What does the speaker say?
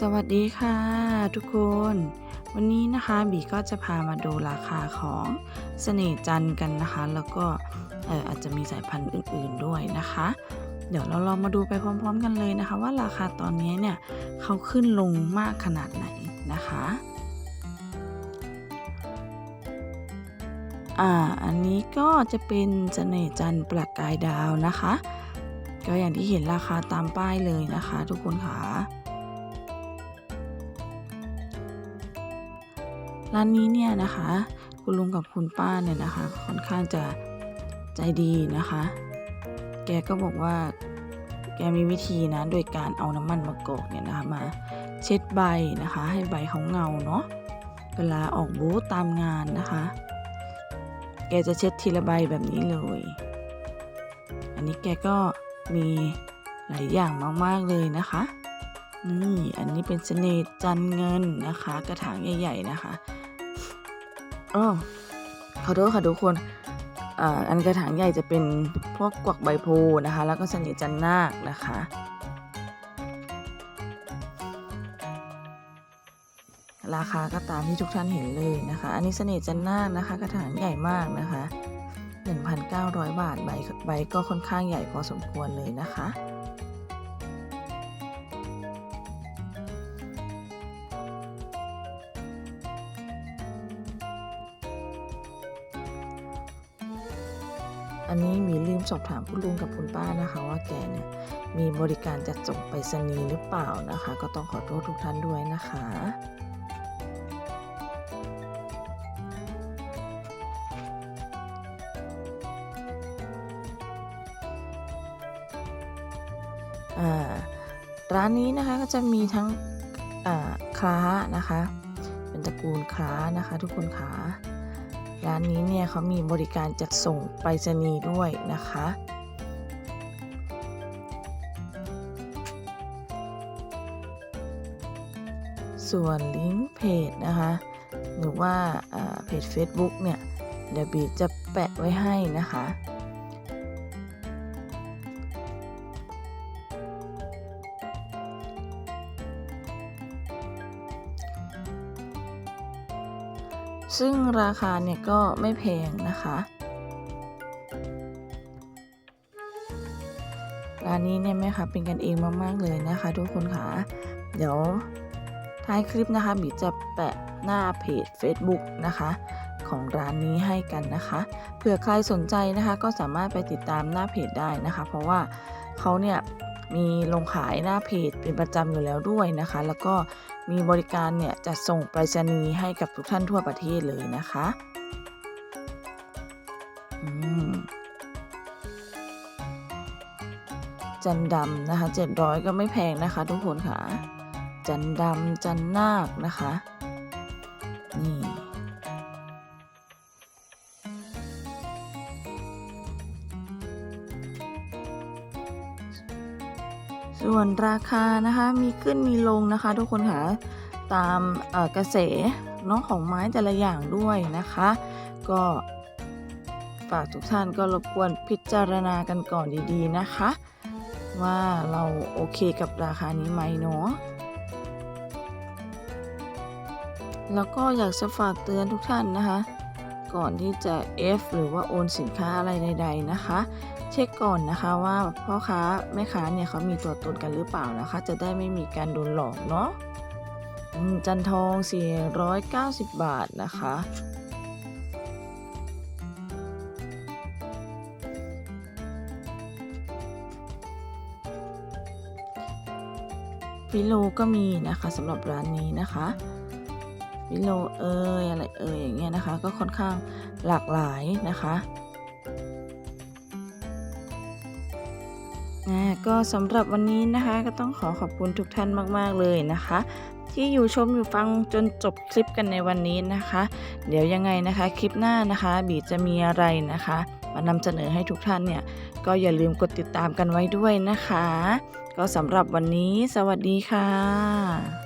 สวัสดีค่ะทุกคน วันนี้นะคะบีก็จะพามาดูราคาของเสน่จันกันนะคะ แล้วก็เอออาจจะมีสายพันธุ์อื่น ๆด้วยนะคะ เดี๋ยวเราลองมาดูไปพร้อม ๆ กันเลยนะคะ ว่าราคาตอนนี้เนี่ยเขาขึ้นลงมากขนาดไหนนะคะอ่าอันนี้ก็จะเป็นเสน่จันประกายดาวนะคะ ก็อย่างที่เห็นราคาตามป้ายเลยนะคะ ทุกคนค่ะ ร้านนี้เนี่ยนะคะ คุณลุงกับคุณป้าเนี่ยนะคะ ค่อนข้างจะใจดีนะคะ แกก็บอกว่าแกมีวิธีนะโดยการเอาน้ำมันมะกอกเนี่ยนะคะมาเช็ดใบนะคะ ให้ใบเขาเงาเนาะเวลาออกบูธตามงานนะคะ แกจะเช็ดทีละใบแบบนี้เลย อันนี้แกก็มีหลายอย่างมากๆเลยนะคะนี่อันนี้เป็นเสน่ห์จันเงินนะคะ กระถางใหญ่ ๆ นะคะ อ้อขอโทษค่ะทุกคนอันกระถางใหญ่จะเป็นพวกกวักใบโพนะคะ แล้วก็เสน่ห์จันนาคนะคะ ราคาก็ตามที่ทุกท่านเห็นเลยนะคะ อันนี้เสน่ห์จันนาคนะคะ กระถางใหญ่มากนะคะ 1,900 บาทใบใบก็ค่อนข้างใหญ่พอสมควรเลยนะคะ อันนี้มีลืมสอบถามคุณลุงกับคุณป้านะคะ ว่าแกเนี่ยมีบริการจัดส่งไปรษณีย์หรือเปล่านะคะ ก็ต้องขอโทษทุกท่านด้วยนะคะร้านนี้นะคะก็จะมีทั้งคล้านะคะ เป็นตระกูลคล้านะคะ ทุกคนขา ร้านนี้เนี่ยเขามีบริการจัดส่งไปรษณีย์ด้วยนะคะส่วนลิงก์เพจนะคะ หรือว่าเพจ Facebook เนี่ย เดี๋ยวบีจะแปะไว้ให้นะคะ ซึ่งราคาเนี่ยก็ไม่แพงนะคะร้านนี้เนี่ยแม่ค้าเป็นกันเองมากๆเลยนะคะ ทุกคนค่ะ เดี๋ยวท้ายคลิปนะคะบีจะแปะหน้าเพจ Facebook นะคะ ของร้านนี้ให้กันนะคะเผื่อใครสนใจนะคะก็สามารถไปติดตามหน้าเพจได้นะคะ เพราะว่าเขาเนี่ยมีลงขายหน้าเพจเป็นประจำอยู่แล้วด้วยนะคะ แล้วก็ มีบริการเนี่ยจะส่งไปรษณีย์ให้กับทุกท่านทั่วประเทศเลยนะคะอืมจันดำนะคะ 700 ก็ไม่แพงนะคะ ทุกคนค่ะ จันดำจันนาคนะคะ นี่ ส่วนราคานะคะมีขึ้นมีลงนะคะ ทุกคนค่ะตามกระแสน้องของไม้แต่ละอย่างด้วยนะคะ ก็ฝากทุกท่านก็รบกวนพิจารณากันก่อนดีๆนะคะ ว่าเราโอเคกับราคานี้ไหมเนาะแล้วก็อยากจะฝากเตือนทุกท่านนะคะ ก่อนที่จะ F หรือว่าโอนสินค้าอะไรใด ๆนะคะ เช็คก่อนนะคะว่าพ่อค้าแม่ค้าเนี่ยเขามีตัวตนกันหรือเปล่านะคะ จะได้ไม่มีการโดนหลอกเนาะจันทอง 490 บาทนะคะฟิโลก็มีนะคะสำหรับร้านนี้นะคะฟิโลเอยอะไรเอยอย่างเงี้ยนะคะ ก็ค่อนข้างหลากหลายนะคะ ก็สำหรับวันนี้นะคะก็ต้องขอขอบคุณทุกท่านมาก ๆ เลยนะคะ ที่อยู่ชมอยู่ฟังจนจบคลิปกันในวันนี้นะคะ เดี๋ยวยังไงนะคะคลิปหน้านะคะ บีจะมีอะไรนะคะ มานำเสนอให้ทุกท่านเนี่ย ก็อย่าลืมกดติดตามกันไว้ด้วยนะคะ ก็สำหรับวันนี้ สวัสดีค่ะ